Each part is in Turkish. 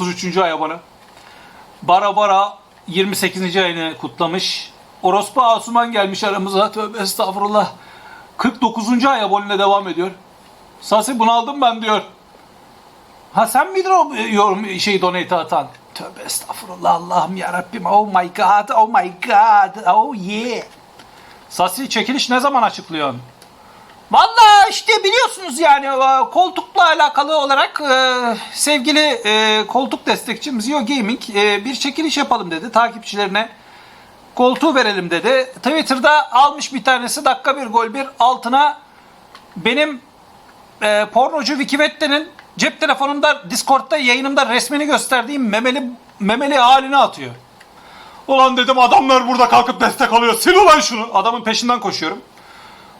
33. ay abone. Bara Bara 28. ayını kutlamış. Orospu Asuman gelmiş aramıza. Tövbe estağfurullah. 49. ay aboneliğine devam ediyor. Sasi bunaldım ben diyor. Ha sen miydin o e, yorum şey donate atan? Tövbe estağfurullah Allah'ım ya Rabbim. Oh my god. Oh my god. Oh yeah. Sasi çekiliş ne zaman açıklıyorsun? Vallahi işte biliyorsunuz yani e, koltukla alakalı olarak e, sevgili e, koltuk destekçim Zio Gaming bir çekiliş yapalım dedi takipçilerine. Koltuğu verelim dedi. Twitter'da almış bir tanesi dakika bir gol bir altına benim e, pornocu Wikivette'nin cep telefonunda Discord'da yayınımda resmini gösterdiğim memeli memeli halini atıyor. Ulan dedim adamlar burada kalkıp destek alıyor. Sil ulan şunu. Adamın peşinden koşuyorum.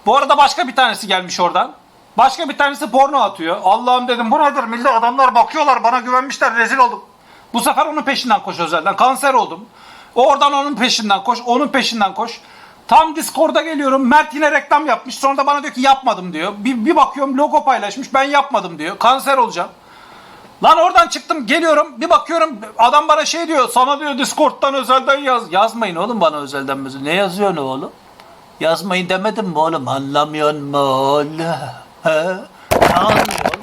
Bu arada başka bir tanesi gelmiş oradan. Başka bir tanesi porno atıyor. Allah'ım dedim bu nedir? Millet adamlar bakıyorlar bana güvenmişler rezil oldum. Bu sefer onun peşinden koş özelden. Kanser oldum. Oradan onun peşinden koş. Onun peşinden koş. Tam Discord'a geliyorum. Mert yine reklam yapmış. Sonra da bana diyor ki yapmadım diyor. Bir, bir bakıyorum logo paylaşmış. Ben yapmadım diyor. Kanser olacağım. Lan oradan çıktım geliyorum bir bakıyorum adam bana şey diyor sana diyor Discord'dan özelden yaz. Yazmayın oğlum bana özelden mesela. Ne yazıyorsun oğlum? Yazmayın demedim mi oğlum? Anlamıyor mu oğlum? He? Ne anlıyorsun?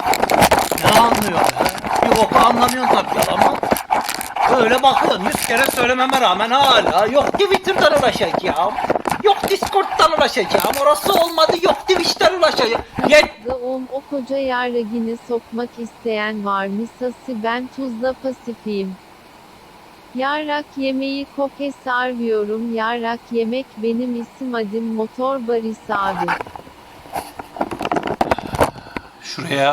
Ne anlıyorsun? he? Bir boku anlamıyorsun tabii ama. Böyle bakıyorsun yüz kere söylememe rağmen hala yok Twitter'dan ulaşacağım. Yok Discord'dan ulaşacağım. Orası olmadı yok Twitch'ten ulaşacağım. Yet Om o koca yarragini sokmak isteyen var mı sası ben tuzla pasifiyim. Yarrak yemeği koke sarmıyorum yarrak yemek benim isim adım motor baris abi. Şuraya